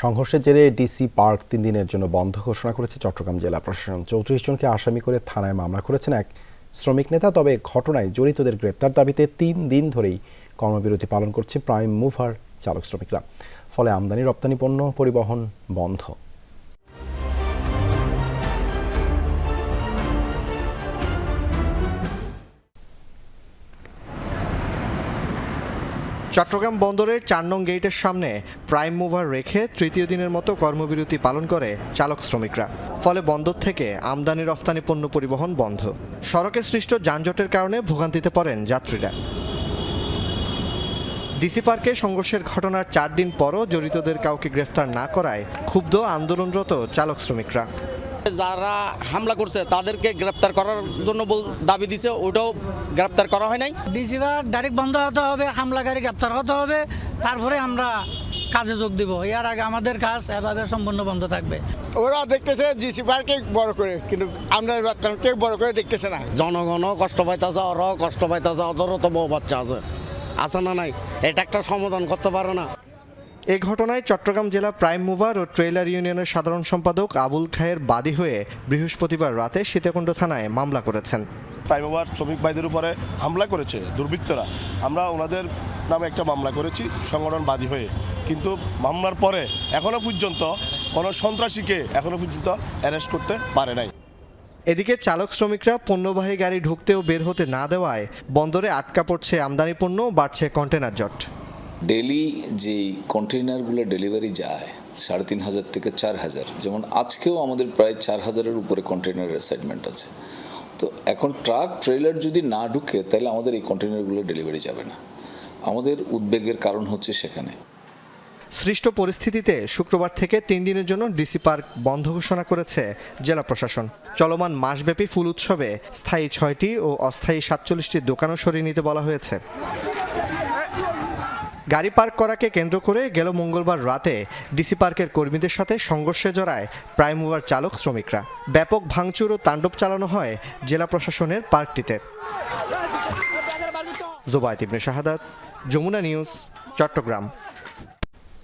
সংঘর্ষের জেরে DC park তিন দিনের জন্য বন্ধ ঘোষণা করেছে চট্টগ্রাম জেলা প্রশাসন। চৌত্রিশ জনকে আসামি করে থানায় মামলা করেছেন এক শ্রমিক নেতা, তবে ঘটনায় জড়িতদের গ্রেপ্তার দাবিতে তিন দিন ধরেই কর্মবিরতি পালন করছে প্রাইম মুভার চালক শ্রমিকরা। ফলে আমদানি রপ্তানি পণ্য পরিবহন বন্ধ। চট্টগ্রাম বন্দরের চার নং গেটের সামনে প্রাইম মুভার রেখে তৃতীয় দিনের মতো কর্মবিরতি পালন করে চালক শ্রমিকরা। ফলে বন্দর থেকে আমদানি, রফতানি পণ্য পরিবহন বন্ধ। সড়কে সৃষ্ট যানজটের কারণে ভোগান্তিতে পড়েন যাত্রীরা। ডিসি পার্কে সংঘর্ষের ঘটনার চার দিন পরও জড়িতদের কাউকে গ্রেফতার না করায় ক্ষুব্ধ আন্দোলনরত চালক শ্রমিকরা। যারা হামলা করছে তাদেরকে গ্রেপ্তার করার জন্য বল- দাবি দিছে ওটাও গ্রেপ্তার করা হয় নাই। ডিসিভার ডাইরেক্ট বন্ধ হতে হবে হামলাকারী গ্রেপ্তার হতে হবে তারপরে আমরা কাজে যোগ দিব। এর আগে আমাদের কাজ এভাবে সম্পূর্ণ বন্ধ থাকবে। ওরা দেখতেছে জিসি পার্কে বড় করে কিন্তু আমরা কেউ বড় করে দেখতেছে না। জনগণও কষ্ট পাইতেছে ওরাও কষ্ট পাইতেছে ওদেরও তো বউ বাচ্চা আছে। আছে না নাই? এটা একটা সমাধান করতে পারে না। এ ঘটনায় চট্টগ্রাম জেলা প্রাইম মুভার ও ট্রেলার ইউনিয়নের সাধারণ সম্পাদক আবুল খায়ের বাদী হয়ে বৃহস্পতিবার রাতে সীতাকুণ্ড থানায় মামলা করেছেন। প্রাইমোভার শ্রমিক ভাইদের উপরে হামলা করেছে দুর্বৃত্তরা। আমরা ওনাদের নামে একটা মামলা করেছি সংগঠন বাদী হয়ে। কিন্তু মামলার পরে এখনও পর্যন্ত কোনো সন্ত্রাসীকে এখনও পর্যন্ত অ্যারেস্ট করতে পারে নাই। এদিকে চালক শ্রমিকরা পণ্যবাহী গাড়ি ঢুকতেও বের হতে না দেওয়ায় বন্দরে আটকা পড়ছে আমদানি পণ্য বাড়ছে কন্টেনার জট। ডেলি যেই কন্টেইনারগুলো ডেলিভারি যায় সাড়ে তিন হাজার থেকে চার হাজার, যেমন আজকেও আমাদের প্রায় চার হাজারের উপরে কন্টেইনারের অ্যাসাইনমেন্ট আছে। তো এখন ট্রাক ট্রেলার যদি না ঢুকে, তাহলে আমাদের এই কন্টেইনারগুলো ডেলিভারি যাবে না। আমাদের উদ্বেগের কারণ হচ্ছে সেখানে। সৃষ্ট পরিস্থিতিতে শুক্রবার থেকে তিন দিনের জন্য ডিসি পার্ক বন্ধ ঘোষণা করেছে জেলা প্রশাসন। চলমান মাসব্যাপী ফুল উৎসবে স্থায়ী ছয়টি ও অস্থায়ী সাতচল্লিশটি দোকানও সরিয়ে নিতে বলা হয়েছে। গাড়ি পার্ক করাকে কেন্দ্র করে গেল মঙ্গলবার রাতে ডিসি পার্কের কর্মীদের সাথে সংঘর্ষে জড়ায় প্রাইম মুভার চালক শ্রমিকরা। ব্যাপক ভাঙচুর ও তাণ্ডব চালানো হয় জেলা প্রশাসনের পার্কটিতে। জোবায়ত ইবনে শাহাদাত, যমুনা নিউজ, চট্টগ্রাম।